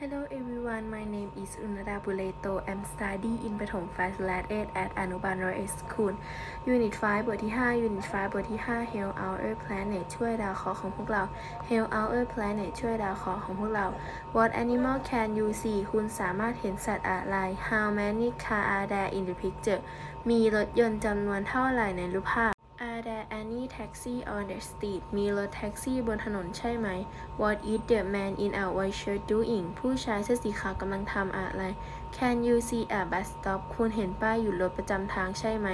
Hello everyone, my name is Unada Buleto. I'm studying in ประถม5 slash 8 at อนุบาล Royal School Unit 5 บทที่ 5 Unit 5 บทที่ 5 Help Our Planet ช่วยดาวเคราะห์ของพวกเรา Help Our Planet ช่วยดาวเคราะห์ของพวกเรา What animal can you see คุณสามารถเห็นสัตว์อะไร How many car are there in the picture มีรถยนต์จำนวนเท่าไหร่ในรูปภาพ Are there any taxi on the street มีรถแท็กซี่บนถนนใช่ไหม What is the man in a white shirt doing ผู้ชายเสื้อสีขาวกำลังทำอะไร Can you see a bus stop คุณเห็นป้ายหยุดรถประจำทางใช่ไหม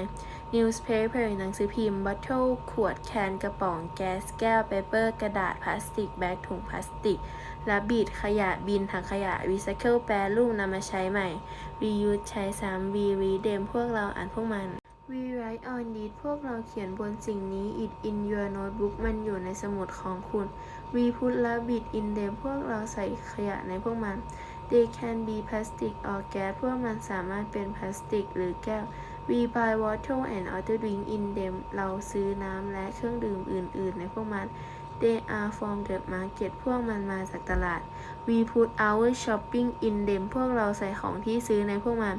Newspaper หนังสือพิมพ์ Bottle ขวด แคนกระป๋อง แก๊ส แก้ว paper กระดาษ พลาสติก แบกถุงพลาสติกและบีดขยะ บิน ถังขยะ Recycle แปรรูปนำมาใช้ใหม่ Reuse ใช้ซ้ำ We read them พวกเราอ่านพวกมัน We write on it พวกเราเขียนบนสิ่งนี้ it in your notebook มันอยู่ในสมุดของคุณ We put rabbit in them พวกเราใส่ขยะในพวกมัน They can be plastic or gas พวกมันสามารถเป็นพลาสติกหรือแก้ว We buy water and other drink in them เราซื้อน้ำและเครื่องดื่มอื่น ๆ ในพวกมัน They are from the market พวกมันมาจากตลาด We put our shopping in them พวกเราใส่ของที่ซื้อในพวกมัน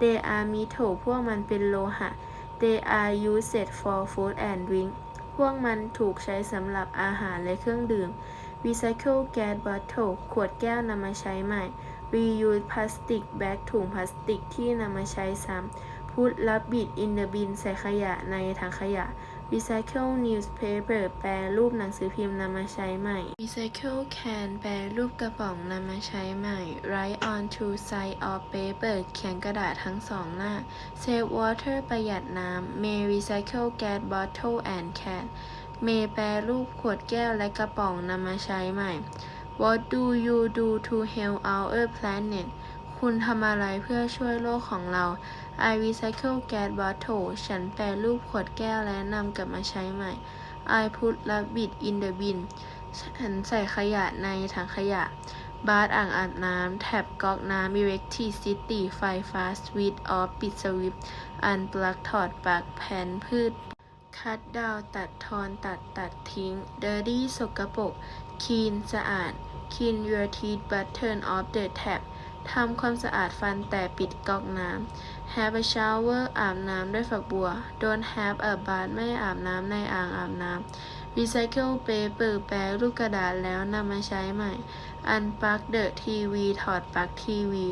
They are metal พวกมันเป็นโลหะ They are used for food and drink พวกมันถูกใช้สำหรับอาหารและเครื่องดื่ม Recycle gas bottle ขวดแก้วนำมาใช้ใหม่ Reuse plastic bag ถุงพลาสติกที่นำมาใช้ซ้ำ Put rubbish in the bin ใส่ขยะในถังขยะ Recycle newspaper แปรรูปหนังสือพิมพ์นำมาใช้ใหม่ Recycle can แปรรูปกระป๋องนำมาใช้ใหม่ Write on two sides of paper เขียนกระดาษทั้งสองหน้า Save water ประหยัดน้ำ May recycle gas bottle and can May แปรรูปขวดแก้วและกระป๋องนำมาใช้ใหม่ What do you do to help our planet คุณทำอะไรเพื่อช่วยโลกของเรา I recycle gas bottle ฉันแปรรูปขวดแก้วและนำกลับมาใช้ใหม่ I put rabbit in the bin ฉันใส่ขยะในถังขยะ บาร์อ่างอาบน้ำ แท็บก๊อกน้ำ electricity ไฟฟ้า switch off ปิดสวิตช์ unplug ถอดปลั๊กแผ่นพืช cut down ตัดทอนตัดตัดทิ้ง dirty สกปรก clean สะอาด clean your teeth but turn off the tap ทำความสะอาดฟันแต่ปิดก๊อกน้ำ have a shower อาบน้ำด้วยฝักบัว don't have a bath ไม่อาบน้ำในอ่างอาบน้ำ recycle paper แปลรูปกระดาษแล้วนำมาใช้ใหม่ unplug the TV ถอดปลั๊กทีวี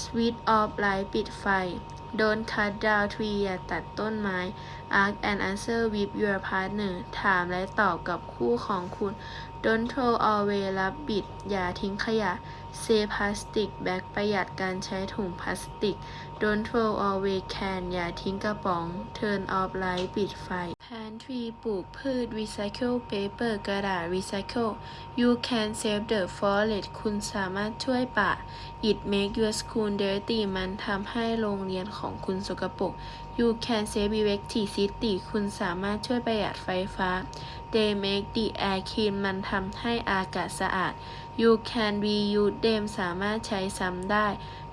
switch off light ปิดไฟ don't cut down tree อย่าตัดต้นไม้ ask and answer with your partner ถามและตอบกับคู่ของคุณ don't throw away rubbish อย่าทิ้งขยะ save plastic bag ประหยัดการใช้ถุงพลาสติก don't throw away can อย่าทิ้งกระป๋อง turn off light ปิดไฟ plant tree ปลูกพืช recycle paper กระดาษ recycle you can save the forest คุณสามารถช่วยป่า it make your school dirty มันทำให้โรงเรียนของคุณสกปรก you can save electricity คุณสามารถช่วยประหยัดไฟฟ้า they make the air clean มันทำให้อากาศสะอาด you can reuse them สามารถใช้ซ้ำได้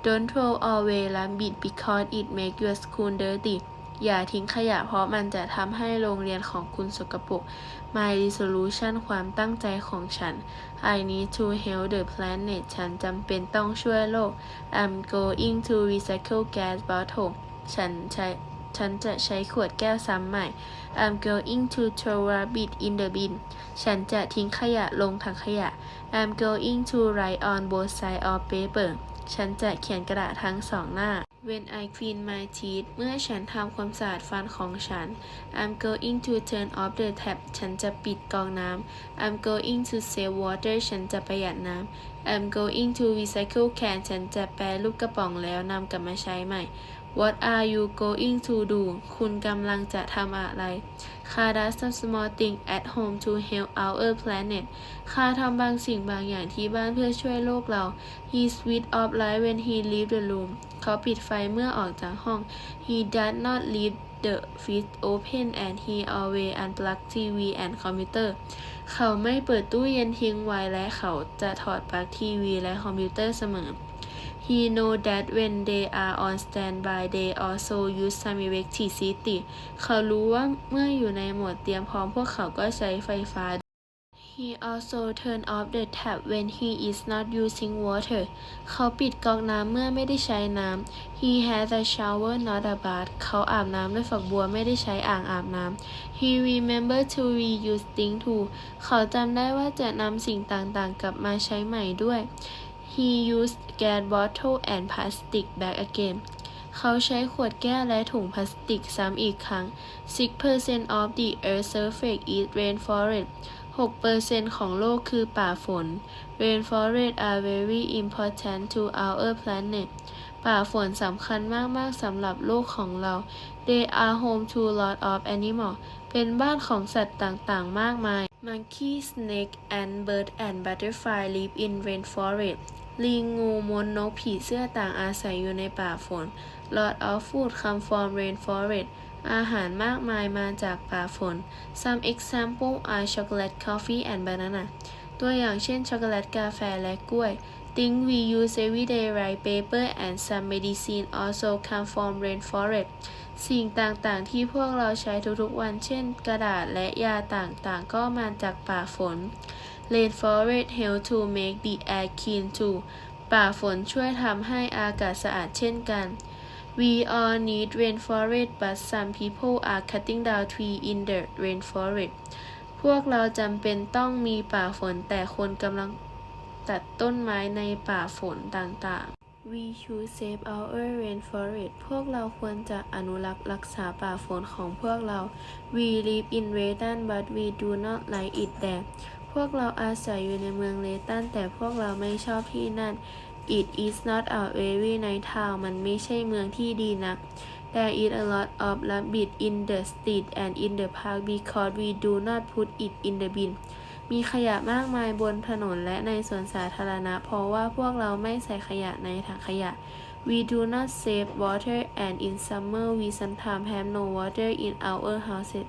don't throw away rubbish because it make your school dirty อย่าทิ้งขยะเพราะมันจะทำให้โรงเรียนของคุณสกปรก My resolution ความตั้งใจของฉัน I need to help the planet ฉันจำเป็นต้องช่วยโลก I'm going to recycle gas bottle ฉันใช้ฉันจะใช้ขวดแก้วซ้ำใหม่ I'm going to throw rabbit in the bin ฉันจะทิ้งขยะลงถังขยะ I'm going to write on both sides of paper ฉันจะเขียนกระดาษทั้งสองหน้า When I clean my teeth เมื่อฉันทำความสะอาดฟันของฉัน I'm going to turn off the tap ฉันจะปิดกรองน้ำ I'm going to save water ฉันจะประหยัดน้ำ I'm going to recycle can ฉันจะแปรรูปกระป๋องแล้วนำกลับมาใช้ใหม่ What are you going to do คุณกำลังจะทำอะไร ข้า does some small thing at home to help our planet ข้าทำบางสิ่งบางอย่างที่บ้านเพื่อช่วยโลกเรา He switch off light when he leave the room เขาปิดไฟเมื่อออกจากห้อง He does not leave the fridge open and he always unplug TV and computer เขาไม่เปิดตู้เย็นทิ้งไว้และเขาจะถอดปลั๊กทีวีและคอมพิวเตอร์เสมอ He know that when they are on standby they also use some electricity เขารู้ว่าเมื่ออยู่ในโหมดเตรียมพร้อมพวกเขาก็ใช้ไฟฟ้า He also turn off the tap when he is not using water เขาปิดก๊อกน้ำเมื่อไม่ได้ใช้น้ำ He has a shower not a bath เขาอาบน้ำด้วยฝักบัวไม่ได้ใช้อ่างอาบน้ำ He remember to reuse things too เขาจำได้ว่าจะนำสิ่งต่างๆ กลับมาใช้ใหม่ด้วย He used gas bottle and plastic bag again เขาใช้ขวดแก้วและถุงพลาสติกซ้ำอีกครั้ง 6% of the earth's surface is rainforest 6%ของโลกคือป่าฝน Rainforest are very important to our planet ป่าฝนสำคัญมาก ๆ สำหรับโลกของเรา They are home to lot of animals เป็นบ้านของสัตว์ต่าง ๆ มากมาย Monkey, snake, and bird and butterfly live in rainforest ลิงงูมดนกผีเสื้อต่างอาศัยอยู่ในป่าฝน Lot of food come from rainforest อาหารมากมายมาจากป่าฝน Some example are chocolate, coffee and banana ตัวอย่างเช่น ช็อกโกแลตกาแฟและกล้วย Things we use every day like paper and some medicine also come from rainforest สิ่งต่างๆ ที่พวกเราใช้ทุกๆวัน เช่น กระดาษและยาต่างๆ ก็มาจากป่าฝน Rainforest help to make the air clean too ป่าฝนช่วยทำให้อากาศสะอาดเช่นกัน We all need rainforest but some people are cutting down trees in the rainforest พวกเราจำเป็นต้องมีป่าฝนแต่คนกำลังตัดต้นไม้ในป่าฝนต่างๆ We should save our rainforest พวกเราควรจะอนุรักษ์รักษาป่าฝนของพวกเรา We live in Redan but we do not like it there พวกเราอาศัยอยู่ในเมืองเลตันแต่พวกเราไม่ชอบที่นั่น It is not a very nice town มันไม่ใช่เมืองที่ดีนัก There is a lot of rubbish in the street and in the park because we do not put it in the bin มีขยะมากมายบนถนนและในสวนสาธารณะ เพราะว่าพวกเราไม่ใส่ขยะในถังขยะ We do not save water and in summer we sometimes have no water in our houses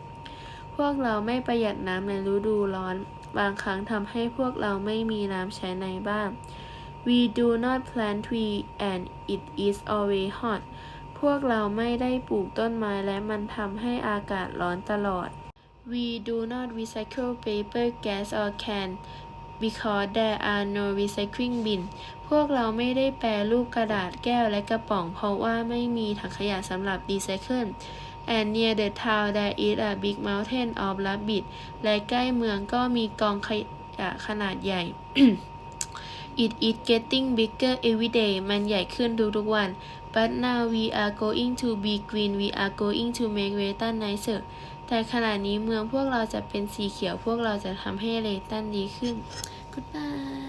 พวกเราไม่ประหยัดน้ำในฤดูร้อน บางครั้งทำให้พวกเราไม่มีน้ำใช้ในบ้าน We do not plant tree and it is always hot พวกเราไม่ได้ปลูกต้นไม้และมันทำให้อากาศร้อนตลอด We do not recycle paper, gas or can because there are no recycling bin พวกเราไม่ได้แปรรูปกระดาษแก้วและกระป๋อง เพราะว่าไม่มีถังขยะสำหรับรีไซเคิล And near the town there is a big mountain of rubbish และใกล้เมืองก็มีกองขยะขนาดใหญ่ It is getting bigger every day มันใหญ่ขึ้นทุกๆวัน But now we are going to be green we are going to make Retan nicer แต่ขณะนี้เมืองพวกเราจะเป็นสีเขียวพวกเราจะทำให้เลตันดีขึ้น Goodbye